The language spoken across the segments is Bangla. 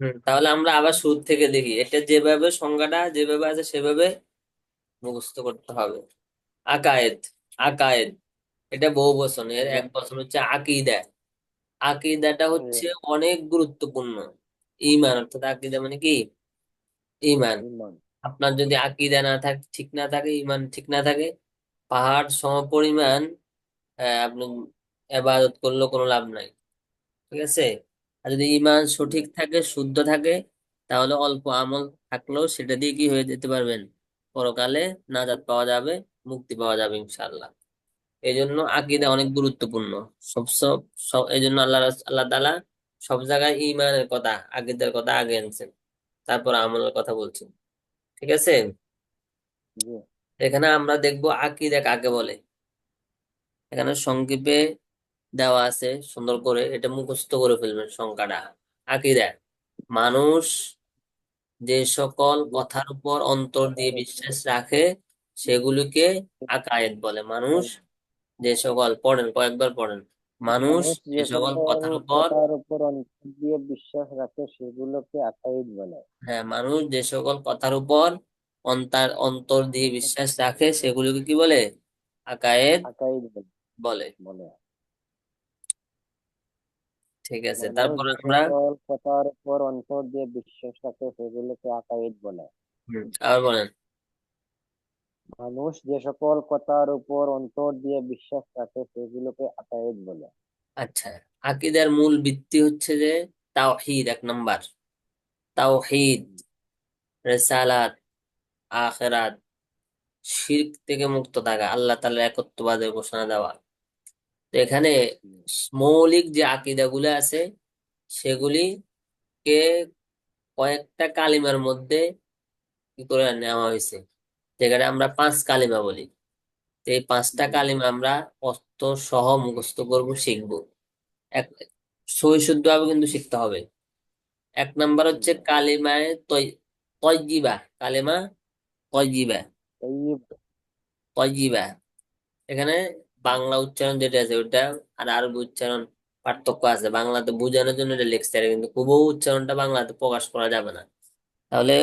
হুম। তাহলে আমরা আবার শুরু থেকে দেখি। এটা যেভাবে সংজ্ঞাটা যেভাবে আছে সেভাবে মুখস্থ করতে হবে। আকায়েদ আকায়েদ। এটা বহু বচন। এর এক বচন হচ্ছে আকিদা। আকিদাটা হচ্ছে অনেক গুরুত্বপূর্ণ। ইমান অর্থাৎ আকিদা মানে কি? ইমান। আপনার যদি আকিদা না থাকে ঠিক না থাকে ইমান ঠিক না থাকে পাহাড় সমপরিমাণ আহ, আপনি এবাদত করলেও কোনো লাভ নাই। ঠিক আছে? আর যদি ইমান সঠিক থাকে শুদ্ধ থাকে তাহলে অল্প আমল থাকলেও সেটা দিয়ে কি হয়ে যেতে পারবেন? পরকালে নাজাত পাওয়া যাবে মুক্তি পাওয়া যাবে ইনশাল্লাহ এই জন্য আকিদা অনেক গুরুত্বপূর্ণ। সব সব সব এই জন্য আল্লাহ আল্লাহ তাআলা সব জায়গায় ইমানের কথা আকীদার কথা আগে আনছেন তারপর আমলের কথা বলছেন। ঠিক আছে? এখানে আমরা দেখব আকীদা কাকে বলে। এখানে সংক্ষেপে দেওয়া আছে সুন্দর করে এটা মুখস্থ করে ফেলবেন সংখ্যাটা। আকীদা মানুষ যে সকল কথার উপর অন্তর দিয়ে বিশ্বাস রাখে সেগুলিকে আকায়েদ বলে। মানুষ যে সকল পড়েন কয়েকবার পড়েন। মানুষ যে সকল কথার উপর অন্তর দিয়ে বিশ্বাস রাখে সেগুলোকে আকাইদ বলে। হ্যাঁ মানুষ যে সকল কথার উপর অন্তর অন্তর দিয়ে বিশ্বাস রাখে সেগুলোকে কি বলে? আকায়েদ আকাইদ বলে। বলে। বলে। ঠিক আছে মানুষ তারপর আমরা কথার উপর অন্তর দিয়ে বিশ্বাস রাখে সেগুলোকে আকাইদ বলে। আবার বলেন। মানুষ যে সকল কথার উপর অন্তর দিয়ে বিশ্বাস রাখে সেগুলোকে আকাইদ বলে। আচ্ছা আকীদার মূল ভিত্তি হচ্ছে যে তাওহীদ এক নাম্বার। তাওহীদ রেসালাত আখিরাত শিরক থেকে মুক্ত থাকা আল্লাহ তাআলার একত্ববাদের ঘোষণা দেওয়া। তো এখানে মৌলিক যে আকীদাগুলো আছে সেগুলিকে কয়েকটা কালিমার মধ্যে কি করে নেওয়া হয়েছে? যেখানে আমরা পাঁচ কালিমা বলি। তো এই পাঁচটা কালিমা আমরা অস্ত সহ মুখস্থ করব শিখব। এক সহি শুদ্ধ ভাবে কিন্তু শিখতে হবে। এক নাম্বার হচ্ছে কালিমায় তয়জিবা কালিমা তয়জিবা তয়জিবা এখানে বাংলা উচ্চারণ যেটা আছে ওটা আর আরবি উচ্চারণ পার্থক্য আছে। বাংলাতে বোঝানোর জন্য এটা লিখছে কিন্তু হুবহু উচ্চারণটা বাংলাতে প্রকাশ করা যাবে না। তাহলে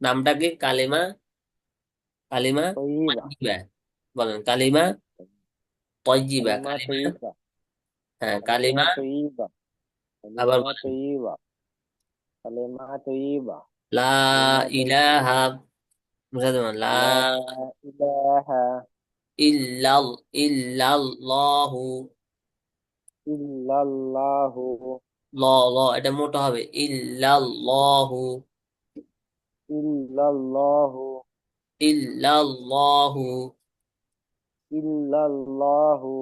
নামটা কি? কালিমা কালিমা বলেন কালিমা তয়জিবা কালিমা হ্যাঁ কালিমা আবার কালিমা তাইয়িবা লা ইলাহা মুসাদ লা লা ইলাহা ইল্লাল ইল্লাল্লাহু ইল্লাল্লাহু ল ল এটা মোটা হবে। ইল্লাল্লাহু ইল্লাল্লাহু ইল্লাল্লাহু ইল্লাল্লাহু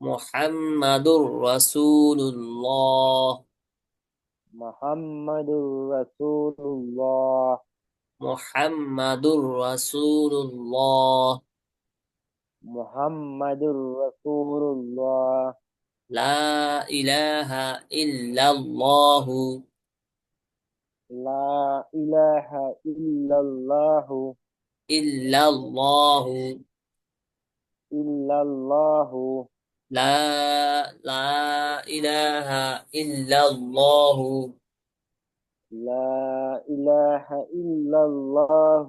মুহাম্মাদুর রাসূলুল্লাহ মুহাম্মাদুর রাসূলুল্লাহ মুহাম্মাদুর রাসূলুল্লাহ محمد رسول الله. لا إله إلا الله. لا إله إلا الله. إلا الله. إلا الله. لا لا إله إلا الله. لا إله إلا الله.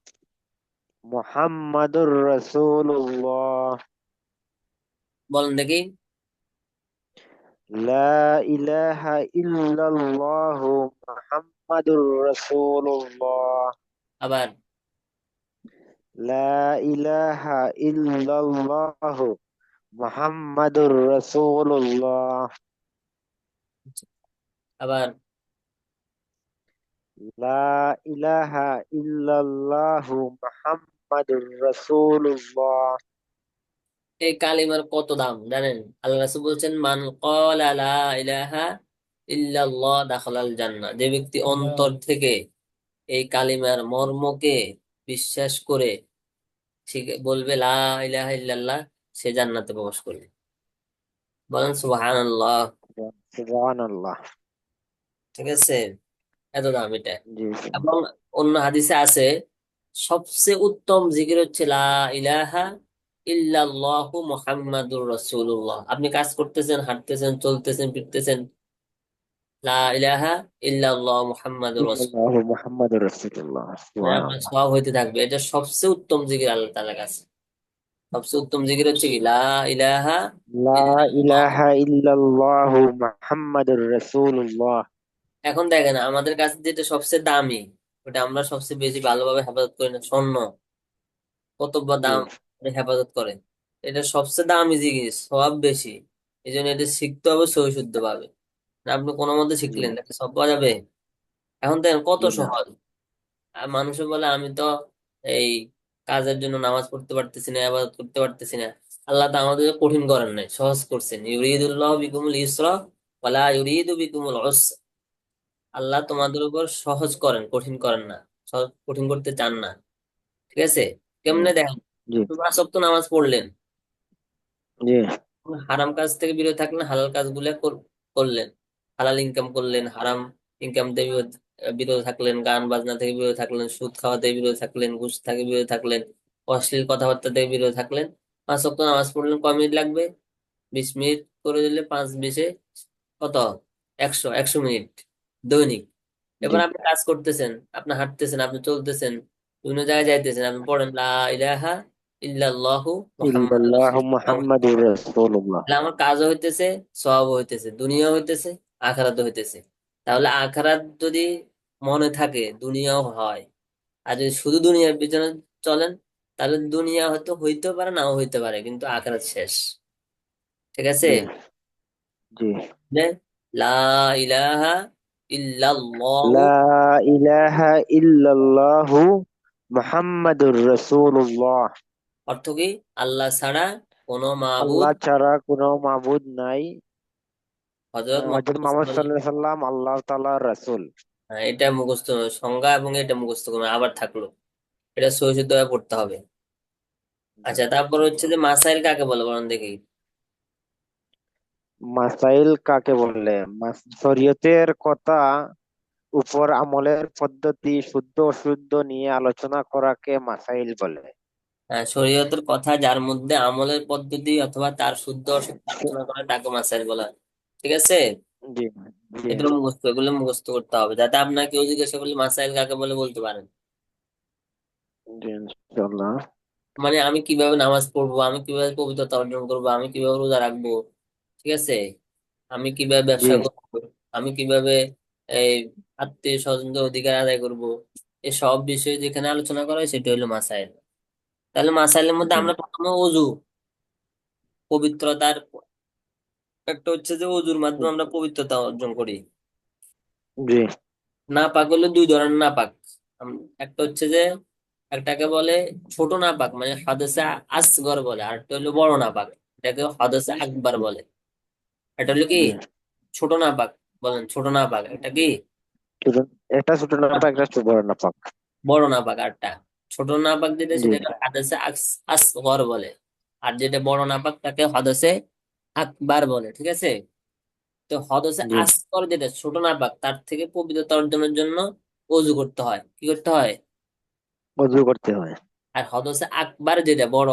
মুহাম্মাদুর রাসূলুল্লাহ। বলেন দেখি। লা ইলাহা ইল্লাল্লাহু মুহাম্মাদুর রাসূলুল্লাহ। আবার। লা ইলাহা ইল্লাল্লাহু মুহাম্মাদুর রাসূলুল্লাহ। আবার। লা ইলাহা ইল্লাল্লাহু মুহাম্মাদুর রাসূলুল্লাহ। এই কালিমার কত দাম জানেন? আল্লাহ রাসূল বলছেন মান ক্বালা লা ইলাহা ইল্লাল্লাহ দাখালাল জান্নাহ। যে ব্যক্তি অন্তর থেকে এই কালিমার মর্মকে বিশ্বাস করে সে বলবে লা ইলাহা ইল্লাল্লাহ সে জান্নাতে প্রবেশ করবে। বলেন সুবহানাল্লাহ। সুবহানাল্লাহ। ঠিক আছে? এত দাম এটা। এবং অন্য হাদিসে আছে সবচেয়ে উত্তম জিকির হচ্ছে লা ইলাহা ইল্লাল্লাহু মুহাম্মাদুর রাসূলুল্লাহ। আপনি কাজ করতেছেন হাঁটতেছেন চলতেছেন ফিরতেছেন। লা ইলাহা ইল্লাল্লাহ মুহাম্মাদুর রাসূল। আল্লাহু মুহাম্মাদুর রাসূলুল্লাহ। সব হইতে থাকবে। এটা সবচেয়ে উত্তম জিকির আল্লাহ তাআলার কাছে। সবচেয়ে উত্তম জিকির হচ্ছে কি? লা ইলাহা লা ইলাহা ইল্লাল্লাহু মুহাম্মাদুর রাসূলুল্লাহ। এখন দেখেন আমাদের কাছে যেটা সবচেয়ে দামি ওটা আমরা সবচেয়ে বেশি ভালোভাবে হেফাজত করি না। স্বর্ণ কত বা দাম হেফাজত করে। এটা সবচেয়ে দামি জিনিস সব বেশি। এই জন্য এটা শিখতে হবে সহি শুদ্ধ ভাবে আপনি কোনো মতে শিখলেন এটা সব পাওয়া যাবে। এখন দেখেন কত সহজ। আর মানুষে বলে আমি তো এই কাজের জন্য নামাজ পড়তে পারতেছি না আবাদত করতে পারতেছি না। আল্লাহ তো আমাদের কঠিন করেন নাই সহজ করছেন। ইউরিদুল্লাহ বিকুমুল ইসরা ওয়ালা ইউরিদু বিকুমুল উসরা। আল্লাহ তোমাদের উপর সহজ করেন কঠিন করেন না সহজ কঠিন করতে চান না। ঠিক আছে? কেমনে দেখেন? পাঁচ ওয়াক্ত নামাজ পড়লেন। জি। হারাম কাজ থেকে বিরত থাকলেন হালাল কাজগুলো কর- করলেন। হালাল ইনকাম করলেন হারাম ইনকাম থেকে বিরত বিরত থাকলেন গান বাজনা থেকে বিরত থাকলেন সুদ খাওয়া থেকে বিরত থাকলেন ঘুষ থেকে বিরত থাকলেন অশ্লীল কথাবার্তা থেকে বিরত থাকলেন। পাঁচ ওয়াক্ত নামাজ পড়লেন কয় মিনিট লাগবে? বিশ মিনিট করে দিলে পাঁচ বিশে কত? একশো একশো মিনিট। দৈনিক। এবার আপনি কাজ করতেছেন আপনি হাঁটতেছেন আপনি চলতেছেন বিভিন্ন জায়গায় যাইতেছেন আপনি পড়েন লা ইলাহা ইল্লাল্লাহু মুহাম্মাদুর ইল্লাল্লাহু রাসূলুল্লাহ। মুহাম্মাদুর রাসূলুল্লাহ। তাহলে আমার কাজও হইতেছে সওয়াবও হইতেছে দুনিয়াও হইতেছে আখিরাতও হইতেছে। তাহলে আখিরাত যদি মনে থাকে দুনিয়াও হয় আর যদি শুধু দুনিয়ার পিছনে চলেন তাহলে দুনিয়া হয়তো হইতে পারে নাও হইতে পারে কিন্তু আখিরাত শেষ। ঠিক আছে? জি। লা ইলাহা অর্থ কি? আল্লাহ ছাড়া কোনো মাবুদ আল্লাহ ছাড়া কোনো মাবুদ নাই। হযরত হযরত মুহাম্মদ মুহাম্মদ সাল্লাল্লাহু সাল্লাল্লাহু আলাইহি সাল্লাম আল্লাহ তাআলার রাসূল। হ্যাঁ, এটা মুখস্থ সংজ্ঞা এবং এটা মুখস্থ করবে আবার থাকল। এটা সহি শুদ্ধভাবে পড়তে হবে। আচ্ছা তারপর হচ্ছে যে মাসাইল কাকে বলে বলেন দেখি। মাসাইল কাকে বলে? শরীয়তের কথা উপর আমলের পদ্ধতি শুদ্ধ অশুদ্ধ নিয়ে আলোচনা করাকে মাসাইল বলে। হ্যাঁ শরীয়তের কথা যার মধ্যে আমলের পদ্ধতি অথবা তার শুদ্ধ অশুদ্ধ আলোচনা করে তাকে মাসাইল বলা হয়। ঠিক আছে? জি জি। এগুলো মুখস্থ এগুলো মুখস্থ করতে হবে। যাতে আপনার কেউ জিজ্ঞাসা করলে মাসাইল কাকে বলে বলতে পারেন। জি ইনশাআল্লাহ। মানে আমি কীভাবে নামাজ পড়ব আমি কীভাবে পবিত্রতা অর্জন করব আমি কীভাবে রোজা রাখব ঠিক আছে? আমি কীভাবে জি। ব্যবসা করব? আমি কীভাবে এই আত্মীয় স্বজনদের অধিকার আদায় করব? এই সব বিষয়ে যেখানে আলোচনা করা হয় সেটা হলো মাসাইল। তাহলে মাসাইলের মধ্যে আমরা প্রথমে অজু। পবিত্রতার একটা হচ্ছে যে অজুর মাধ্যমে আমরা পবিত্রতা অর্জন করি। জি। নাপাক হলো দুই ধরনের নাপাক। আম- একটা হচ্ছে যে একটাকে বলে ছোট নাপাক মানে হাদসে আসগর বলে আর একটা হলো বড় নাপাক। এটাকে হাদসে আকবার বলে। এটা হলো কি? ছোট নাপাক বলেন ছোট নাপাক এটা কি? ছোট একটা ছোট নাপাক একটা ছোট বড় নাপাক বড় নাপাক আরটা ছোট নাপাক যেটা জি। সেটাকে হাদসে আসগর বলে। আর যেটা বড় নাপাক তাকে হদসে আকবার বলে ঠিক আছে? তো হদসে আসগর যেটা ছোট নাপাক তার থেকে পবিত্রতা অর্জনের জন্য অজু করতে হয়। কি করতে হয়? ওযু করতে হয়। আর হদসে আকবার যেটা বড়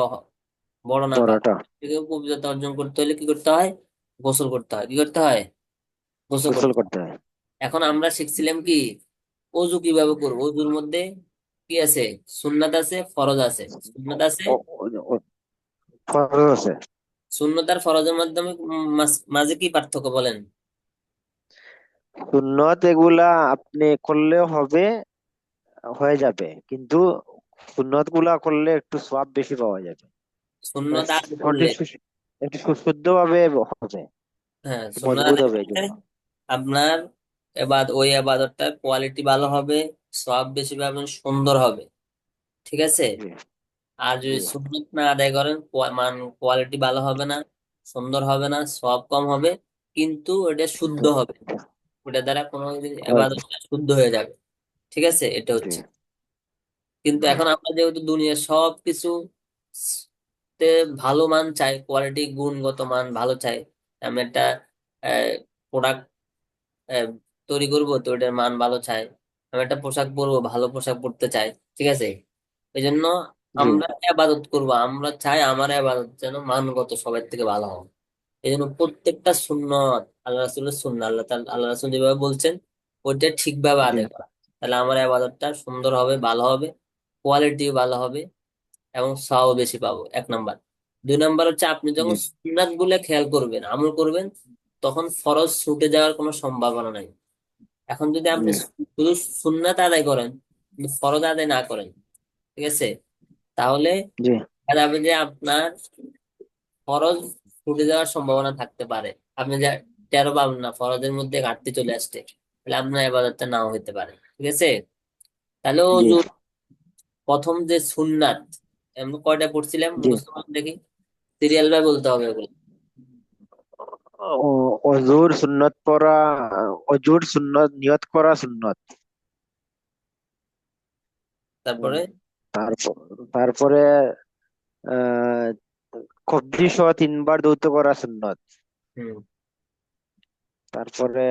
বড় নাপাক বড়টা। থেকে পবিত্রতা অর্জন করতে হলে কি করতে হয়? গোসল করতে হয়। কি করতে হয়? গোসল গোসল করতে হয় করতে হয়। এখন আমরা শিখছিলাম কি? অজু কীভাবে করব? অজুর মধ্যে কি আছে? সুন্নাত আছে ফরজ আছে। সুন্নাত আছে? ফরজ আছে। সুন্নাত আর ফরজের মাধ্যমে মাঝে কি পার্থক্য বলেন? সুন্নত এগুলা আপনি করলেও হবে হয়ে যাবে। কিন্তু সুন্নতগুলা করলে একটু সওয়াব বেশি পাওয়া যাবে। সুন্নত আগে করলে? একটু ভাবে হবে। হ্যাঁ মজবুত হবে জন্য। আপনার এবাদ ওই আবাদতটার কোয়ালিটি ভালো হবে সব বেশি পাবেন সুন্দর হবে। ঠিক আছে? জি। আর যদি জি। সুন্নত না আদায় করেন কোয়া- মান কোয়ালিটি ভালো হবে না সুন্দর হবে না সব কম হবে কিন্তু এটা শুদ্ধ হবে। ওটা দ্বারা কোনো। এবাদত শুদ্ধ হয়ে যাবে। ঠিক আছে? এটা জি। হচ্ছে। কিন্তু এখন আমরা যেহেতু দুনিয়ার সব কিছু ভালো মান চাই কোয়ালিটি গুণগত মান ভালো চাই। আমি একটা প্রোডাক্ট তৈরি করব তো ওটার মান ভালো চাই। আমি একটা পোশাক পরবো ভালো পোশাক পরতে চাই ঠিক আছে? এই জন্য আমরা আবাদত করব আমরা চাই আমার আবাদত যেন মানগত সবার থেকে ভালো হবে এই জন্য প্রত্যেকটা সুন্নত আল্লাহ রাসুলের সুন্নাত আল্লাহ আল্লাহ রাসুল যেভাবে বলছেন ওইটা ঠিকভাবে আদায় করা। তাহলে আমার আবাদতটা সুন্দর হবে ভালো হবে কোয়ালিটিও ভালো হবে। এবং সওয়াব বেশি পাবো এক নাম্বার। দুই নাম্বার হচ্ছে আপনি যখন সুন্নাতগুলো খেয়াল করবেন আমল করবেন তখন ফরজ ছুটে যাওয়ার কোনো সম্ভাবনা নাই। এখন যদি আপনি শুধু সুন্নাত আদায় করেন ফরজ আদায় না করেন ঠিক আছে? তাহলে জি। দেখা যাবে যে আপনার ফরজ ছুটে যাওয়ার সম্ভাবনা থাকতে পারে। আপনি যা টেরও পাবেন না ফরজের মধ্যে ঘাটতি চলে আসছে তাহলে আপনার এবাদতটা নাও হইতে পারে ঠিক আছে? তাহলে প্রথম যে সুন্নাত আমরা কয়টা পড়ছিলাম? মুখস্থ করেন দেখি সিরিয়াল ভাবে বলতে হবে ওগুলো। অজুর সুন্নত পড়া অজুর সুন্নত নিয়ত করা সুন্নত। তারপরে? তারপরে আহ কবজি সহ তিনবার দৌত করা সুন্নত। হুম। তারপরে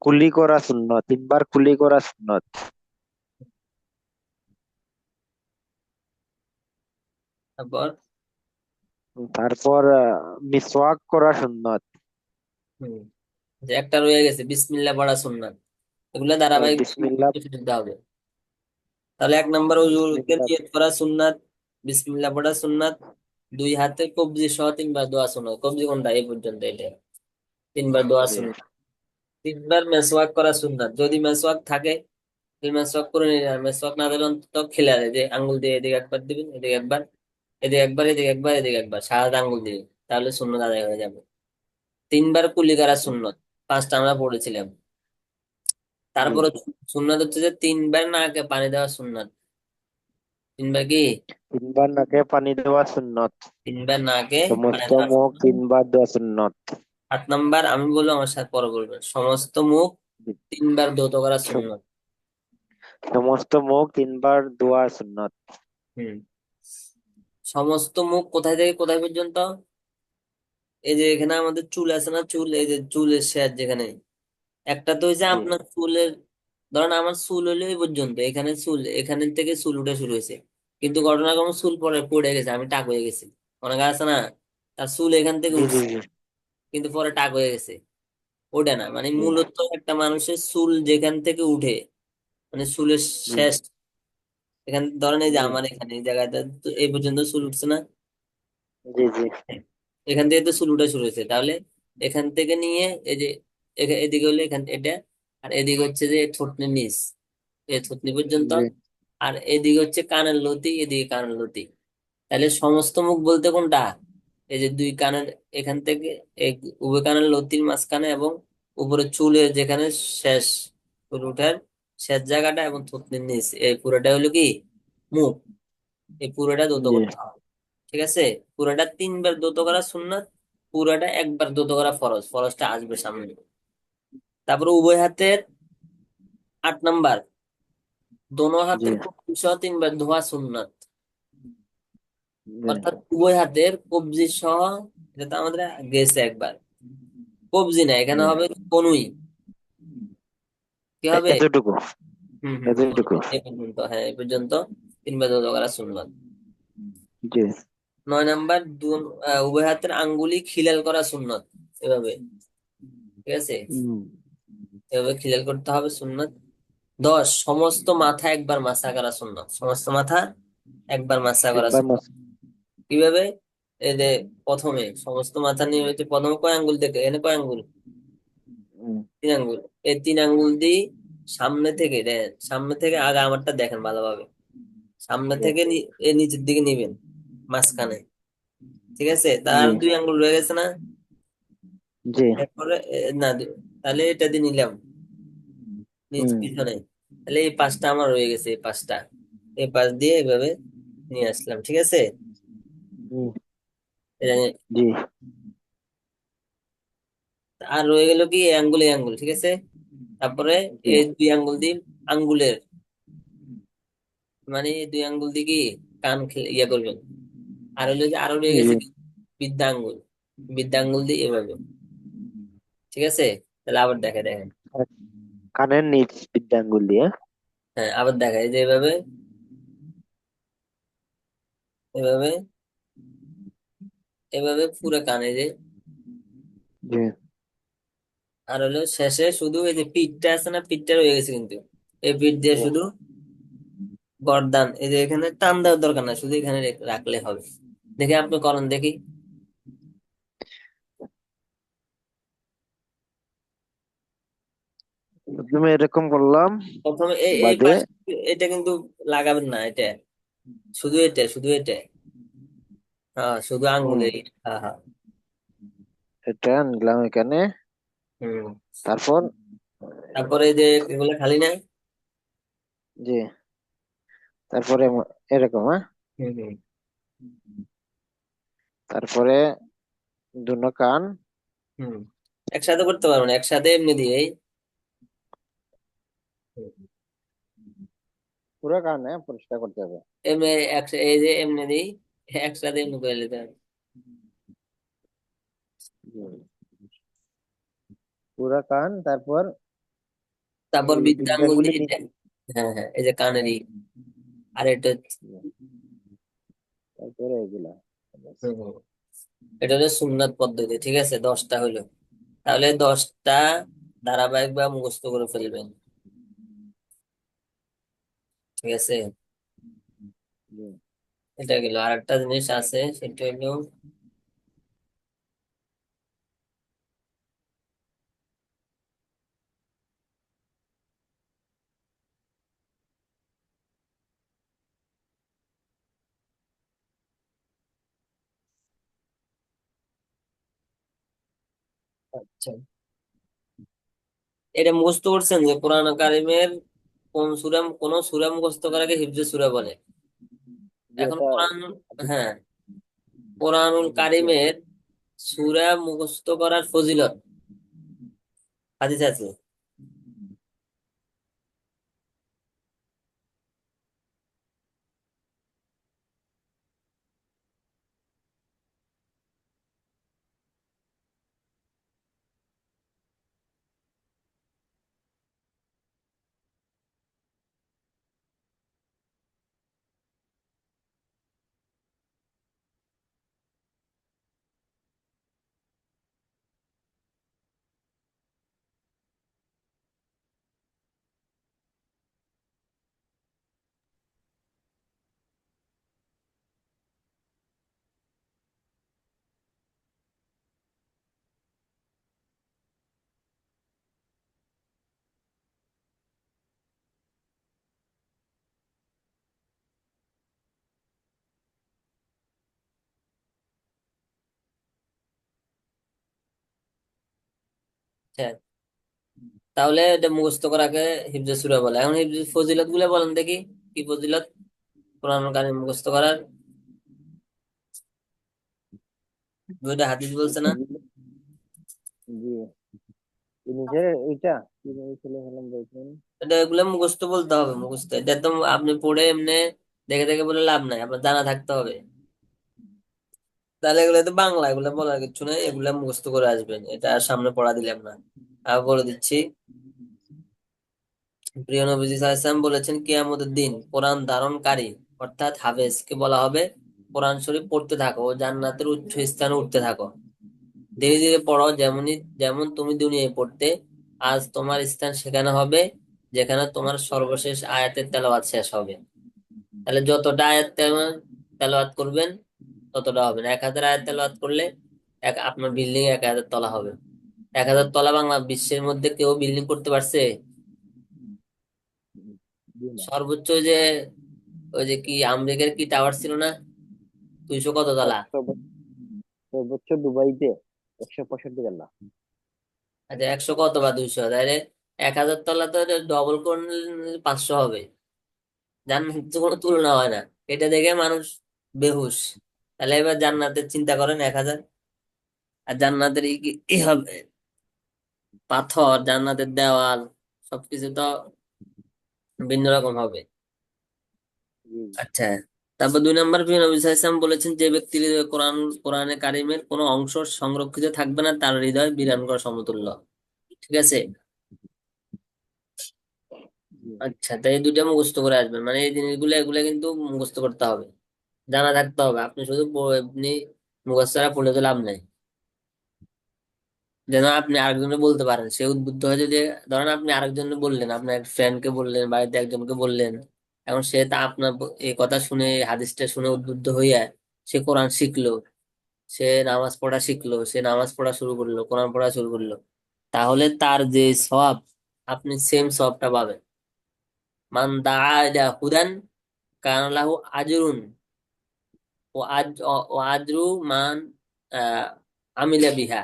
কুলি করা সুন্নত তিনবার কুলি করা সুন্নত। তারপর? তারপর মিসওয়াক করা সুন্নত। হুম যে একটা রয়ে গেছে বিসমিল্লাহ পড়া সুন্নাত। এগুলো ধারাবাহিক বিসমিল্লাহ। দিতে হবে। তাহলে এক নম্বর নিয়ত করা সুন্নাত বিসমিল্লাহ পড়া সুন্নাত দুই হাতে কবজি সহ তিনবার দোয়া সুন্নাত কবজি কোনটা? এই পর্যন্ত এটা। তিনবার দোয়া সুন্নাত তিনবার মেসওয়াক করা সুন্নাত। যদি মেসওয়াক থাকে মেসওয়াক করে নিলেন মেসওয়াক না দিলে অন্তত খেলারে যে আঙ্গুল দিয়ে এদিকে একবার দিবেন এদিকে একবার এদিকে একবার এদিকে একবার এদিকে একবার। সারা আঙ্গুল দিয়ে তাহলে সুন্নত আদায় হয়ে যাবে। তিনবার কুলি করা সুন্নত পাঁচটা আমরা পড়েছিলাম। তারপরে সুন্নাত হচ্ছে যে তিনবার নাকে পানি দেওয়া সুন্নাত তিনবার কি? তিনবার নাকে পানি দেওয়া সুন্নত তিনবার নাকে সমস্ত মুখ তিনবার দেওয়া সুন্নত সাত নাম্বার আমি বলব আমার সাথে পরে বলবেন সমস্ত মুখ তিনবার ধৌত করা সুন্নত সমস্ত মুখ তিনবার দোয়া সুন্নত হুম। সমস্ত মুখ কোথায় থেকে কোথায় পর্যন্ত? এই যে এখানে আমাদের চুল আছে না চুল এই যে চুলের শেষ যেখানে। একটা তো হয়েছে আপনার চুলের ধরেন আমার চুল হলো এই পর্যন্ত এখানে চুল এখানে থেকে চুল উঠে শুরু হয়েছে। কিন্তু ঘটনাক্রমে চুল পরে পড়ে গেছে আমি টাক হয়ে গেছি। অনেকে আছে না তার চুল এখান থেকে উঠছে কিন্তু পরে টাক হয়ে গেছে। ওটা না মানে মূলত একটা মানুষের চুল যেখান থেকে উঠে মানে চুলের শেষ এখান ধরেন এই যে আমার এখানে এই জায়গাটা তো এই পর্যন্ত চুল উঠছে না? জি জি। এখান থেকে তো চুল উঠা শুরু হয়েছে। তাহলে এখান থেকে নিয়ে এই যে এদিকে হলে এখান এটা আর এদিকে হচ্ছে যে থুতনির নিচ। এই থুতনি পর্যন্ত আর এদিকে হচ্ছে কানের লতি এদিকে কানের লতি। তাহলে সমস্ত মুখ বলতে কোনটা? এই যে দুই কানের এখান থেকে উভয় কানের লতির মাঝখানে এবং উপরে চুলের যেখানে শেষ চুল উঠার শেষ জায়গাটা এবং থুতনির নিচ এই পুরোটা হলো কি? মুখ। এই পুরোটা দ্রুত জি। করতে হবে। ঠিক আছে? পুরোটা তিনবার দ্রুত করা সুন্নাত পুরোটা একবার দ্রুত করা ফরজ। ফরজটা আসবে সামনে। তারপরে উভয় হাতের আট নাম্বার। দোনো হাতের কবজি সহ তিনবার ধোয়া সুন্নাত। অর্থাৎ উভয় হাতের কবজি সহ এটা তো আমাদের গেছে একবার। কবজি না এখানে হবে কনুই। কি এ- হবে? এতটুকু। হম এতটুকু। এই পর্যন্ত। হ্যাঁ এই পর্যন্ত তিনবার করা সুন্নাত। জি। নয় নাম্বার উভয় হাতের আঙ্গুলি খিলাল করা সুন্নত। এভাবে। ঠিক আছে? এভাবে খিলাল করতে হবে সুন্নাত। দশ সমস্ত মাথা একবার মাসা করা সুন্নাত। সমস্ত মাথা একবার মাসা করা সুন্নাত। কীভাবে? এই যে প্রথমে সমস্ত মাথা নিয়ে প্রথমে কয় আঙ্গুল থেকে এনে কয় আঙ্গুল? তিন আঙ্গুল। এই তিন আঙ্গুল দিয়ে সামনে থেকে দেখেন সামনে থেকে আগে আমারটা দেখেন ভালোভাবে। সামনে থেকে এই নিচের দিকে নিবেন মাঝখানে। ঠিক আছে? তার দুই আঙ্গুল রয়ে গেছে না? জি। এরপরে না তাহলে এটা দিয়ে নিলাম। নিচ পিছনে। তাহলে এই পাঁচটা আমার রয়ে গেছে এই পাঁচটা এই পাঁচ দিয়ে এভাবে নিয়ে আসলাম ঠিক আছে? এটা আর রয়ে গেল কি আঙ্গুল আঙ্গুল ঠিক আছে? তারপরে এই দুই আঙ্গুল দিয়ে আঙ্গুলের মানে দুই আঙ্গুল দিয়ে কি কান খেলে ইয়া করবেন। আর হলো যে আরও রয়ে গেছে কি? বৃদ্ধা আঙ্গুল বৃদ্ধা আঙ্গুল দিয়ে এভাবে। ঠিক আছে? তাহলে আবার দেখে দেখেন। কানের নিচ বৃদ্ধাঙ্গুল দিয়ে হ্যাঁ? আবার দেখা এই যে এভাবে। এভাবে। এভাবে পুরো কানে যে আর হলো শেষে শুধু এই যে পিঠটা আছে না পিঠটা রয়ে গেছে কিন্তু। এই পিঠ দিয়ে শুধু গর্দান এই যে এখানে টান দেওয়ার দরকার না শুধু এখানে রেখ- রাখলে হবে। দেখে আপনি করেন দেখি। প্রথমে এরকম করলাম প্রথমে এই এটা কিন্তু লাগাবেন না এটা। শুধু এটা শুধু এটা। হ্যাঁ শুধু আঙ্গুলে হ্যাঁ হ্যাঁ। এটা নিলাম এখানে। তারপর? তারপরে এই যে এগুলো খালি না? জি। তারপরে এরকম হ্যাঁ? হুম হুম। তারপরে দুনো কান। হুম। একসাথে করতে পারবেন একসাথে এমনি দিয়েই। পুরো কান হ্যাঁ? পরিষ্কার করতে হবে। এমনি এই যে এমনি দিই একসাথে এমনি করে নিতে হবে। পুরো কান তারপর তারপর এই বৃদ্ধা আঙ্গুল দিয়ে এটা হ্যাঁ হ্যাঁ এই যে কানেরই আর এটা তারপরে এগুলা। এটা হলো সুন্নাত পদ্ধতি ঠিক আছে? দশটা হলো। তাহলে দশটা ধারাবাহিক বা মুখস্থ করে ফেলবেন। ঠিক আছে। এটা গেল। আর একটা জিনিস আছে সেটা হলো আচ্ছা। এটা মুখস্থ করছেন যে কোরআন কারিমের কোন সুরাম কোন সুরা মুখস্থ করাকে হিফজে সুরা বলে? এখন কোরআন হ্যাঁ। কোরআনুল কারিমের সুরা মুখস্থ করার ফজিলত। হাদিস আছে? হ্যাঁ। তাহলে এটা মুখস্থ করাকে হিফজে সূরা বলে। এখন হিফজে ফজিলতগুলো বলেন দেখি কি ফজিলত? কোরআন কারিম মুখস্থ করার। দুইটা হাদিস বলছে না? জি। নিজের বলছেন? এটা এগুলো মুখস্থ বলতে হবে মুখস্থ। এটা তো আপনি পড়ে এমনি দেখে দেখে বলে লাভ নাই আপনার জানা থাকতে হবে। তাহলে এগুলো তো বাংলা, এগুলো বলার কিছু নেই, এগুলো মুখস্থ করে আসবেন। এটা আর সামনে পড়া দিলাম না। আর বলে দিচ্ছি, প্রিয় নবীজি সাল্লাল্লাহু বলেছেন, কিয়ামতের দিন কোরআন ধারণকারী, অর্থাৎ হাফেজ কে বলা হবে, কোরআন শরীফ পড়তে থাকো ও জান্নাতের উচ্চ স্থানে উঠতে থাকো। ধীরে ধীরে পড়ো, যেমনই, যেমন তুমি দুনিয়ায় পড়তে, আজ তোমার স্থান সেখানে হবে, যেখানে তোমার সর্বশেষ আয়াতের তেলাওয়াত শেষ হবে। তাহলে যতটা আয়াত তেল- তেলাওয়াত করবেন ততটা হবে না। এক হাজার আয়াত তেলাওয়াত করলে এক আপনার বিল্ডিং এক হাজার তলা হবে। এক হাজার তলা বাংলা বিশ্বের মধ্যে কেউ বিল্ডিং করতে পারছে? সর্বোচ্চ যে ওই যে কি আমেরিকার কি টাওয়ার ছিল না? দুইশো কত তলা? সর্বোচ্চ দুবাইতে একশো পঁয়ষট্টি গেল আচ্ছা একশো কত বা দুইশো? তাহলে এক হাজার তলা তো ডবল করলে পাঁচশো হবে। তো কোনো তুলনা হয় না। এটা দেখে মানুষ বেহুশ। তাহলে এবার জান্নাতের চিন্তা করেন এক হাজার। আর জান্নাতের কি- হবে। পাথর জান্নাতের দেওয়াল সবকিছু তো ভিন্ন রকম হবে। আচ্ছা তারপর দুই নম্বর প্রিয় নবী সাল্লাল্লাহু বলেছেন যে ব্যক্তির হৃদয়ে কোরআন কোরআনে কারিমের কোনো অংশ সংরক্ষিত থাকবে না তার হৃদয় বিরান করা সমতুল্য। ঠিক আছে? আচ্ছা তাই এই দুইটা মুখস্থ করে আসবেন। মানে এই জিনিসগুলো এগুলো কিন্তু মুখস্থ করতে হবে। জানা থাকতে হবে। আপনি শুধু আপনি মুখস্থ পড়লে তো লাভ নাই। যেন আপনি আরেকজনকে বলতে পারেন। সে উদ্বুদ্ধ হয়ে যদি ধরেন আপনি আরেকজনকে বললেন, আপনার এক ফ্রেন্ডকে বললেন, বাড়িতে একজনকে বললেন, এখন সে তা আপনার এই কথা শুনে হাদিসটা শুনে উদ্বুদ্ধ হইয়া সে কোরআন শিখলো, সে নামাজ পড়া শিখলো, সে নামাজ পড়া শুরু করল, কোরআন পড়া শুরু করল। তাহলে তার যে সওয়াব, আপনি সেম সওয়াবটা পাবেন। মান ইলা হুদান কানা লাহু আজরুন। ও আজ ও মান আমিলা বিহা।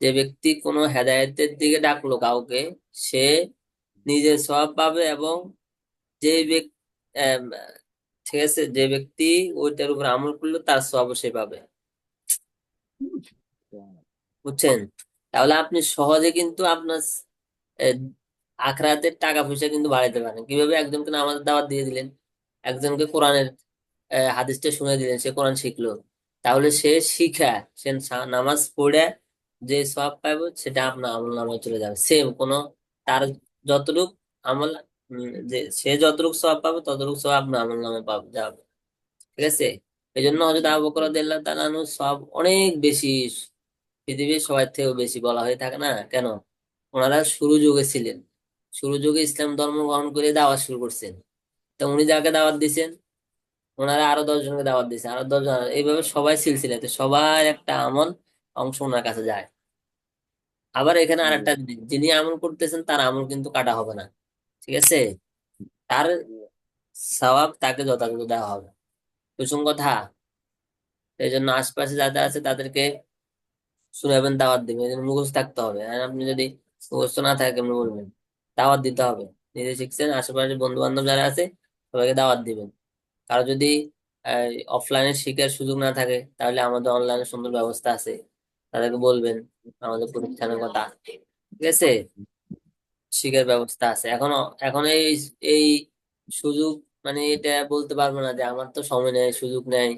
যে ব্যক্তি কোনো হেদায়েতের দিকে ডাকলো কাউকে, সে নিজের সওয়াব পাবে এবং যে ব্যক্তি ঠিক আছে, যে ব্যক্তি ওইটার উপর আমল করল, তার সব সে পাবে। বুঝছেন? তাহলে আপনি সহজে কিন্তু আপনার আখরাতের টাকা পয়সা কিন্তু বাড়াইতে পারেন। কীভাবে? একজনকে নামাজের দাওয়াত দিয়ে দিলেন, একজনকে কোরআনের হাদিসটা শুনে দিলেন, সে কোরআন শিখলো। তাহলে সে শিখা, সে নামাজ পড়ে যে সওয়াব পাইবো, সেটা আপনার আমল নামায় চলে যাবে। সেম কোনো তার যতটুক আমল যে সে যতটুক সওয়াব পাবে, ততটুক সব আপনার আমল নামে পাবে, যাবে। ঠিক আছে? এই জন্য হযরত আবু বকর রাদিয়াল্লাহু তাআলা সওয়াব অনেক বেশি, পৃথিবীর সবার থেকেও বেশি বলা হয়ে থাকে না? কেন? ওনারা শুরু যুগে ছিলেন। শুরু যুগে ইসলাম ধর্ম গ্রহণ করে দাওয়াত শুরু করছেন। তো উনি যাকে দাওয়াত দিয়েছেন ওনারা আরও দশ জনকে দাওয়াত দিয়েছেন আরও দশ জন এইভাবে সবাই সিলসিলাতে সবার একটা আমল অংশ ওনার কাছে যায়। আবার এখানে আর একটা জিনিস, যিনি আমল করতেছেন তার আমল কিন্তু কাটা হবে না ঠিক আছে? তার সওয়াব তাকে যথাযথ দেওয়া হবে। কুসুম কথা এই জন্য আশপাশে যাদের আছে তাদেরকে শুনাবেন দাওয়াত দিবেন এই জন্য মুখস্থ থাকতে হবে। আর আপনি যদি মুখস্থ না থাকে কেমন বলবেন দাওয়াত দিতে হবে। নিজে শিখছেন আশেপাশে বন্ধু বান্ধব যারা আছে সবাইকে দাওয়াত দিবেন। কারও যদি অফলাইনে শিখার সুযোগ না থাকে তাহলে আমাদের অনলাইনে সুন্দর ব্যবস্থা আছে। তাদেরকে বলবেন আমাদের প্রতিষ্ঠানের কথা। ঠিক আছে? শিখার ব্যবস্থা আছে। এখনও এখন এই এই সুযোগ মানে এটা বলতে পারব না যে আমার তো সময় নেই সুযোগ নেই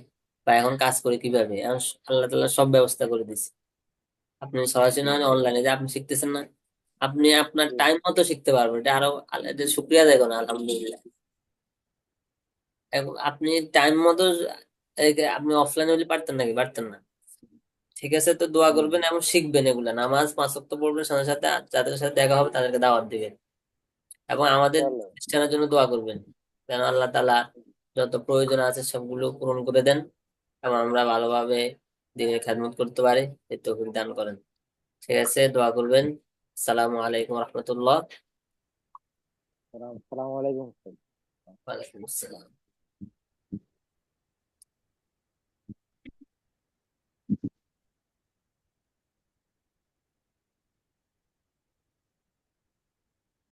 বা এখন কাজ করি কীভাবে? এখন আল্লাহ তাআলা সব ব্যবস্থা করে দিচ্ছে আপনি সরাসরি না অনলাইনে যে আপনি শিখতেছেন না আপনি আপনার টাইম মতো শিখতে পারবেন। এটা আরও শুক্রিয়া দেখুন আলহামদুলিল্লাহ। আপনি টাইম মতো আপনি অফলাইনে হলে পারতেন নাকি? পারতেন না। ঠিক আছে তো দোয়া করবেন এবং শিখবেন এগুলা। নামাজ পাঁচ ওয়াক্ত পড়বেন সাথে সাথে যাদের সাথে দেখা হবে তাদেরকে দাওয়াত দিবেন। এবং আমাদের প্রতিষ্ঠানের জন্য দোয়া করবেন। যেন আল্লাহ তাআলা যত প্রয়োজন আছে সবগুলো পূরণ করে দেন এবং আমরা ভালোভাবে দিনের খেদমত করতে পারি এই তৌফিক দান করেন। ঠিক আছে দোয়া করবেন। আসসালামু আলাইকুম রহমতুল্লাহ। আসসালামু আলাইকুম। ওয়ালাইকুম আসসালাম।